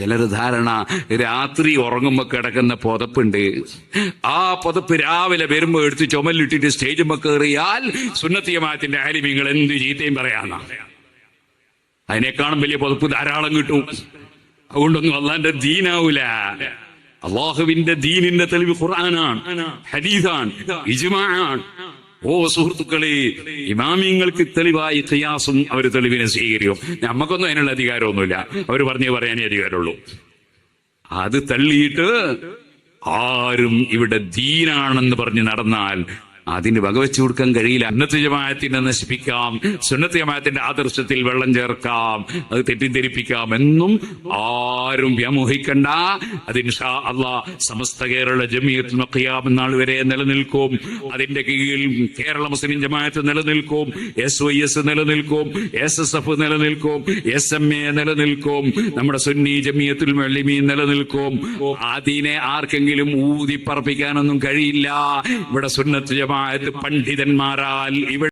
ചിലർ ധാരണ രാത്രി ഉറങ്ങുമ്പോ കിടക്കുന്ന പുതപ്പുണ്ട്. ആ പുതപ്പ് രാവിലെ വരുമ്പോ എടുത്ത് ചുമലിട്ടിട്ട് സ്റ്റേജുമ്പോ കയറിയാൽ സുന്നത്തിയമാത്തിന്റെ ആലിമ്യങ്ങൾ എന്ത് ചീത്തയും പറയാന്ന അതിനേക്കാളും വലിയ പുതപ്പ് ധാരാളം കിട്ടും. അതുകൊണ്ടൊന്നും അള്ളാന്റെ ദീനാവൂല. അള്ളാഹുവിന്റെ ദീനിന്റെ തെളിവ് ഖുർആനാണ് ഹദീസാണ് ഇജ്മാആണ് ഓ സുഹൃത്തുക്കളെ ഇമാമിങ്ങൾക്ക് തെളിവായി ഖിയാസും അവർ തെളിവിനെ സ്വീകരിക്കും. നമുക്കൊന്നും അതിനുള്ള അധികാരമൊന്നുമില്ല. അവർ പറഞ്ഞു പറയാനേ അധികാരമുള്ളൂ. അത് തള്ളിയിട്ട് ആരും ഇവിടെ ദീനാണെന്ന് പറഞ്ഞ് നടന്നാൽ അതിന് വകവെച്ചു കൊടുക്കാൻ കഴിയില്ല. അന്നത്തെ ജമായത്തിനെ നശിപ്പിക്കാം. സുന്നത്ത് ജമായത്തിന്റെ ആദർശത്തിൽ വെള്ളം ചേർക്കാം. അത് തെറ്റിദ്ധരിപ്പിക്കാം എന്നും ആരും വ്യാമോഹിക്കണ്ട. അതിന് ഷാ അള്ളാ സമസ്ത കേരള ജമീയത്തിൽ മക്കിയാം എന്നാൾ വരെ നിലനിൽക്കും. അതിന്റെ കീഴിൽ കേരള മുസ്ലിം ജമായത്ത് നിലനിൽക്കും. എസ് വൈ എസ് നിലനിൽക്കും. എസ് എസ് എഫ് നിലനിൽക്കും. എസ് എം എ നിലനിൽക്കും. നമ്മുടെ സുന്നി ജമീയത്തിൽ മെളിമീൻ നിലനിൽക്കും. അതിനെ ആർക്കെങ്കിലും ഊതി പറപ്പിക്കാനൊന്നും കഴിയില്ല. ഇവിടെ സുന്നത്ത് ജമാഅത്ത് പണ്ഡിതന്മാരാൽ ഇവിടെ